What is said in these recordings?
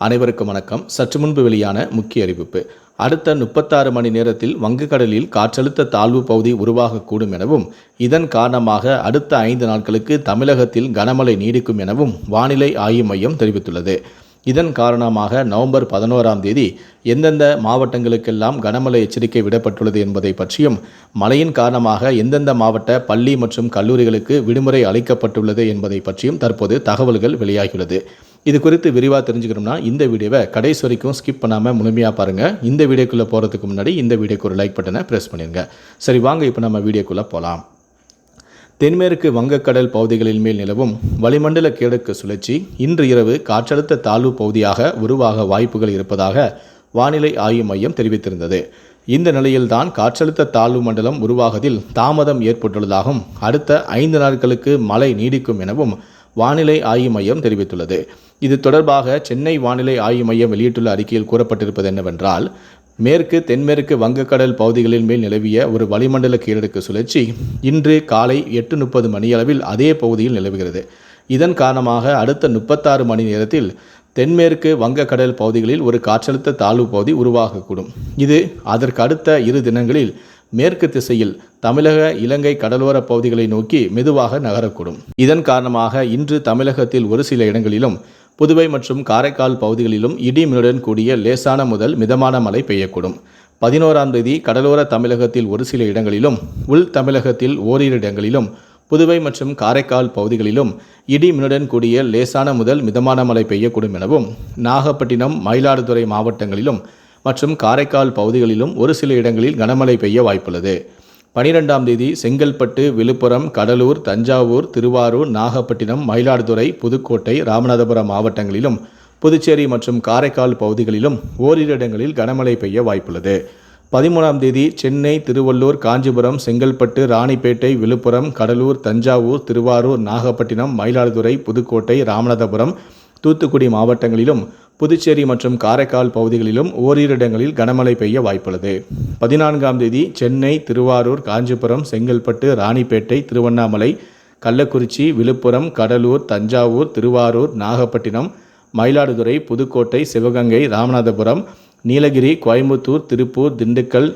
அனைவருக்கும் வணக்கம். சற்று முன்பு வெளியான முக்கிய அறிவிப்பு. அடுத்த முப்பத்தாறு மணி நேரத்தில் வங்கக்கடலில் காற்றழுத்த தாழ்வு பகுதி உருவாகக்கூடும் எனவும் இதன் காரணமாக அடுத்த ஐந்து நாட்களுக்கு தமிழகத்தில் கனமழை நீடிக்கும் எனவும் வானிலை ஆய்வு மையம் தெரிவித்துள்ளது. இதன் காரணமாக நவம்பர் பதினோராம் தேதி எந்தெந்த மாவட்டங்களுக்கெல்லாம் கனமழை எச்சரிக்கை விடப்பட்டுள்ளது என்பதை பற்றியும் மழையின் காரணமாக எந்தெந்த மாவட்ட பள்ளி மற்றும் கல்லூரிகளுக்கு விடுமுறை அளிக்கப்பட்டுள்ளது என்பதை பற்றியும் தற்போது தகவல்கள் வெளியாகியுள்ளது. இது குறித்து விரிவாக தெரிஞ்சுக்கணும்னா இந்த வீடியோவை கடைசி வரைக்கும் ஸ்கிப் பண்ணாமல் முழுமையாக பாருங்கள் இந்த வீடியோக்குள்ளே போகிறதுக்கு முன்னாடி இந்த வீடியோக்கு ஒரு லைக் பட்டனை ப்ரெஸ் பண்ணிடுங்க சரி வாங்க இப்போ நம்ம வீடியோக்குள்ளே போகலாம் தென்மேற்கு வங்கக்கடல் பகுதிகளின் மேல் நிலவும் வளிமண்டல கிழக்கு சுழற்சி. இன்று இரவு காற்றழுத்த தாழ்வு பகுதியாக உருவாக வாய்ப்புகள் இருப்பதாக வானிலை ஆய்வு மையம் தெரிவித்திருந்தது. இந்த நிலையில்தான் காற்றழுத்த தாழ்வு மண்டலம் உருவாவதில் தாமதம் ஏற்பட்டுள்ளதாகவும் அடுத்த ஐந்து நாட்களுக்கு மழை நீடிக்கும் எனவும் வானிலை ஆய்வு மையம் தெரிவித்துள்ளது. இது தொடர்பாக சென்னை வானிலை ஆய்வு மையம் வெளியிட்டுள்ள அறிக்கையில் கூறப்பட்டிருப்பது என்னவென்றால் மேற்கு தென்மேற்கு வங்கக்கடல் பகுதிகளின் மேல் நிலவிய ஒரு வளிமண்டல கீழடுக்கு சுழற்சி இன்று காலை எட்டு முப்பது மணியளவில் அதே பகுதியில் நிலவுகிறது. இதன் காரணமாக அடுத்த முப்பத்தாறு மணி நேரத்தில் தென்மேற்கு வங்கக்கடல் பகுதிகளில் ஒரு காற்றழுத்த தாழ்வு பகுதி உருவாகக்கூடும். இது அதற்கு அடுத்த இரு தினங்களில் மேற்கு திசையில் தமிழக இலங்கை கடலோர பகுதிகளை நோக்கி மெதுவாக நகரக்கூடும். இதன் காரணமாக இன்று தமிழகத்தில் ஒரு சில இடங்களிலும் புதுவை மற்றும் காரைக்கால் பகுதிகளிலும் இடிமினுடன் கூடிய லேசான முதல் மிதமான மழை பெய்யக்கூடும். பதினோராம் தேதி கடலோர தமிழகத்தில் ஒரு சில இடங்களிலும் உள் தமிழகத்தில் ஓரிரு இடங்களிலும் புதுவை மற்றும் காரைக்கால் பகுதிகளிலும் இடி மின்னுடன் கூடிய லேசான முதல் மிதமான மழை பெய்யக்கூடும் எனவும் நாகப்பட்டினம் மயிலாடுதுறை மாவட்டங்களிலும் மற்றும் காரைக்கால் பகுதிகளிலும் ஒரு சில இடங்களில் கனமழை பெய்ய வாய்ப்புள்ளது. பனிரெண்டாம் தேதி செங்கல்பட்டு விழுப்புரம் கடலூர் தஞ்சாவூர் திருவாரூர் நாகப்பட்டினம் மயிலாடுதுறை புதுக்கோட்டை ராமநாதபுரம் மாவட்டங்களிலும் புதுச்சேரி மற்றும் காரைக்கால் பகுதிகளிலும் ஓரிரு இடங்களில் கனமழை பெய்ய வாய்ப்புள்ளது. பதிமூணாம் தேதி சென்னை திருவள்ளூர் காஞ்சிபுரம் செங்கல்பட்டு ராணிப்பேட்டை விழுப்புரம் கடலூர் தஞ்சாவூர் திருவாரூர் நாகப்பட்டினம் மயிலாடுதுறை புதுக்கோட்டை ராமநாதபுரம் தூத்துக்குடி மாவட்டங்களிலும் புதுச்சேரி மற்றும் காரைக்கால் பகுதிகளிலும் ஓரிரு இடங்களில் கனமழை பெய்ய வாய்ப்புள்ளது. பதினான்காம் தேதி சென்னை திருவாரூர் காஞ்சிபுரம் செங்கல்பட்டு ராணிப்பேட்டை திருவண்ணாமலை கள்ளக்குறிச்சி விழுப்புரம் கடலூர் தஞ்சாவூர் திருவாரூர் நாகப்பட்டினம் மயிலாடுதுறை புதுக்கோட்டை சிவகங்கை ராமநாதபுரம் நீலகிரி கோயம்புத்தூர் திருப்பூர் திண்டுக்கல்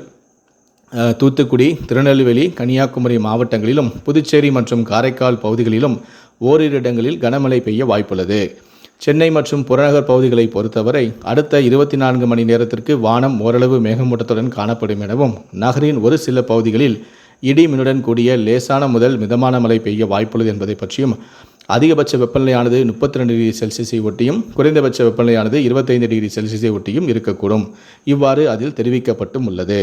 தூத்துக்குடி திருநெல்வேலி கன்னியாகுமரி மாவட்டங்களிலும் புதுச்சேரி மற்றும் காரைக்கால் பகுதிகளிலும் ஓரிரு இடங்களில் கனமழை பெய்ய வாய்ப்புள்ளது. சென்னை மற்றும் புறநகர் பகுதிகளை பொறுத்தவரை அடுத்த இருபத்தி நான்கு மணி நேரத்திற்கு வானம் ஓரளவு மேகமூட்டத்துடன் காணப்படும் எனவும் நகரின் ஒரு சில பகுதிகளில் இடி மின்னுடன் கூடிய லேசான முதல் மிதமான மழை பெய்ய வாய்ப்புள்ளது என்பதை பற்றியும் அதிகபட்ச வெப்பநிலையானது முப்பத்தி ரெண்டு டிகிரி செல்சியஸை ஒட்டியும் குறைந்தபட்ச வெப்பநிலையானது இருபத்தைந்து டிகிரி செல்சியஸை ஒட்டியும் இருக்கக்கூடும். இவ்வாறு அதில் தெரிவிக்கப்பட்டும் உள்ளது.